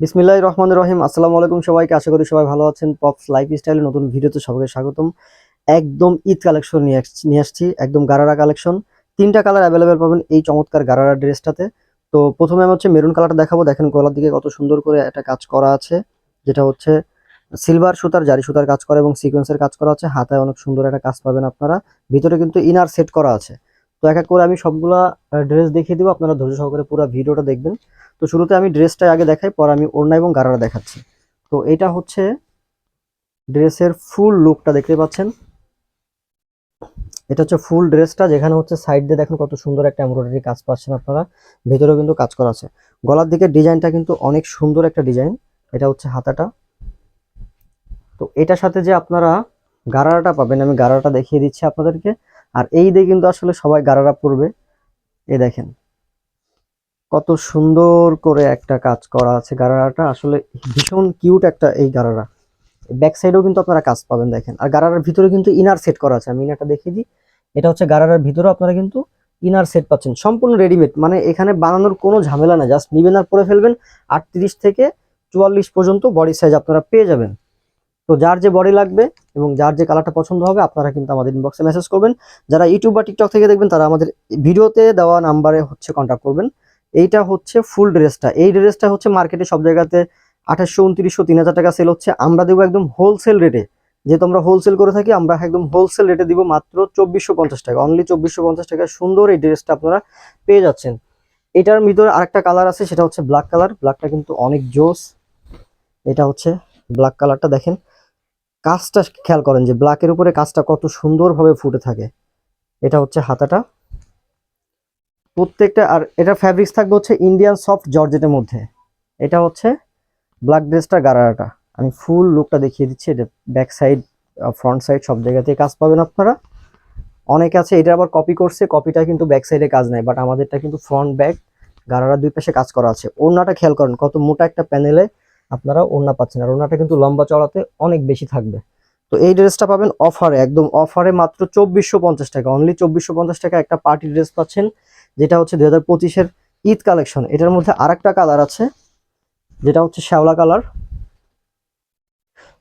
বিসমিল্লাহ রহমান রহিম। আসসালামু আলাইকুম সবাইকে। আশা করি সবাই ভালো আছেন। পপস লাইফ স্টাইলের নতুন ভিডিওতে সবাইকে স্বাগতম। একদম ঈদ কালেকশন নিয়ে নিয়ে আসছি। একদম গারারা কালেকশন। তিনটা কালার অ্যাভেলেবেল পাবেন এই চমৎকার গারারা ড্রেসটাতে। তো প্রথমে আমি হচ্ছে মেরুন কালারটা দেখাবো। দেখেন গলার দিকে কত সুন্দর করে একটা কাজ করা আছে। যেটা হচ্ছে সিলভার সুতার, জারি সুতার কাজ করা এবং সিকোয়েন্সের কাজ করা আছে। হাতায় অনেক সুন্দর একটা কাজ পাবেন আপনারা। ভিতরে কিন্তু ইনার সেট করা আছে। তো এক এক করে আমি সবগুলা ড্রেস দেখিয়ে দিব। আপনারা ধৈর্য সহকারে পুরো ভিডিওটা দেখবেন। তো শুরুতে আমি ড্রেসটা আগে দেখাই, পর আমি ওড়না এবং গারারা দেখাচ্ছি। তো এটা হচ্ছে ড্রেসের ফুল লুকটা দেখতে পাচ্ছেন। এটা হচ্ছে ফুল ড্রেসটা যেখানে হচ্ছে সাইড দিয়ে দেখেন কত সুন্দর একটা এমব্রয়ডারি কাজ পাচ্ছেন আপনারা। ভেতরেও কিন্তু কাজ করা আছে। গলার দিকে ডিজাইনটা কিন্তু অনেক সুন্দর একটা ডিজাইন এটা হচ্ছে হাতাটা। তো এটার সাথে যে আপনারা গারারাটা পাবেন, আমি গারারাটা দেখিয়ে দিচ্ছি আপনাদেরকে। আর এই দিয়ে কিন্তু আসলে সবাই গারারা পরবে এ দেখেন, কত সুন্দর করে একটা কাজ করা আছে গারারাটা। আসলে ভীষণ কিউট একটা এই গারারা। ব্যাক সাইডেও কিন্তু আপনারা কাজ পাবেন, দেখেন। আর গারারার ভিতরে কিন্তু ইনার সেট করা আছে। আমি ইনারটা দেখিয়ে দিই। এটা হচ্ছে গারারার ভিতরেও আপনারা কিন্তু ইনার সেট পাচ্ছেন। সম্পূর্ণ রেডিমেড মানে এখানে বানানোর কোনো ঝামেলা না জাস্ট নিবেন আর পরে ফেলবেন। আটত্রিশ থেকে চুয়াল্লিশ পর্যন্ত বডি সাইজ আপনারা পেয়ে যাবেন। তো যার যে বডি লাগবে এবং যার যে কালারটা পছন্দ হবে, আপনারা কিন্তু আমাদের ইনবক্সে মেসেজ করবেন। যারা ইউটিউব বা টিকটক থেকে দেখবেন, তারা আমাদের ভিডিওতে দেওয়া নাম্বারে হচ্ছে কন্ট্যাক্ট করবেন। এইটা হচ্ছে ফুল ড্রেসটা এই ড্রেসটা হচ্ছে মার্কেটে সব জায়গাতে আঠাশশো, উনত্রিশশো, তিন হাজার টাকা সেল হচ্ছে। আমরা দেবো একদম হোলসেল রেটে যেহেতু আমরা হোলসেল করে থাকি, আমরা একদম হোলসেল রেটে দিব মাত্র চব্বিশশো পঞ্চাশ টাকা। অনলি চব্বিশশো পঞ্চাশ টাকা সুন্দর এই ড্রেসটা আপনারা পেয়ে যাচ্ছেন। এটার ভিতরে আরেকটা কালার আছে, সেটা হচ্ছে ব্ল্যাক কালার ব্ল্যাকটা কিন্তু অনেক জোস। এটা হচ্ছে ব্ল্যাক কালারটা দেখেন। কাজটা খেয়াল করেন যে ব্ল্যাকের উপরে কাজটা কত সুন্দরভাবে ফুটে থাকে। এটা হচ্ছে হাতাটা। প্রত্যেকটা, আর এটা ফ্যাব্রিক্স থাকবে হচ্ছে ইন্ডিয়ান সফট জর্জেটের মধ্যে। এটা হচ্ছে ব্ল্যাক ড্রেসটা গারারাটা। আমি ফুল লুকটা দেখিয়ে দিচ্ছি, এটা ব্যাক সাইড ফ্রন্ট সাইড সব জায়গাতেই কাজ পাবেন আপনারা। অনেকে আছে, এটা আবার কপি করছে কপিটা কিন্তু ব্যাক সাইডে কাজ নাই বাট আমাদেরটা কিন্তু ফ্রন্ট ব্যাক গারারা দুই পাশে কাজ করা আছে। ওড়নাটা খেয়াল করেন, কত মোটা একটা প্যানেলে আপনারা ওড়না পাচ্ছেন আর ওড়নাটা কিন্তু লম্বা চড়াতে অনেক বেশি থাকবে। তো এই ড্রেসটা পাবেন অফারে, একদম অফারে মাত্র চব্বিশশো পঞ্চাশ টাকা অনলি চব্বিশশো পঞ্চাশ টাকা একটা পার্টি ড্রেস পাচ্ছেন, যেটা হচ্ছে দু হাজার পঁচিশের ঈদ কালেকশন। এটার মধ্যে আরেকটা কালার আছে, যেটা হচ্ছে শ্যাওলা কালার,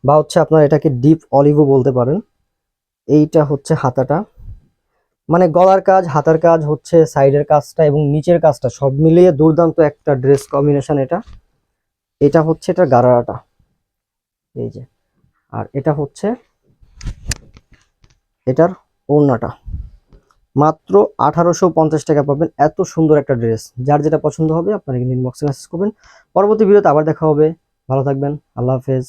বা হচ্ছে আপনার এটাকে ডিপ অলিভও বলতে পারেন। এইটা হচ্ছে হাতাটা মানে গলার কাজ, হাতার কাজ হচ্ছে সাইডের কাজটা এবং নিচের কাজটা, সব মিলিয়ে দুর্দান্ত একটা ড্রেস কম্বিনেশন এটা। এটা হচ্ছে এটা গারারাটা এই যে। আর এটা হচ্ছে এটার ওড়নাটা। মাত্র আঠারোশো পঞ্চাশ টাকা পাবেন এত সুন্দর একটা ড্রেস। যার যেটা পছন্দ হবে আপনারা কিন্তু ইনবক্সে মেসেজ করবেন। পরবর্তী ভিডিওতে আবার দেখা হবে। ভালো থাকবেন। আল্লাহ হাফেজ।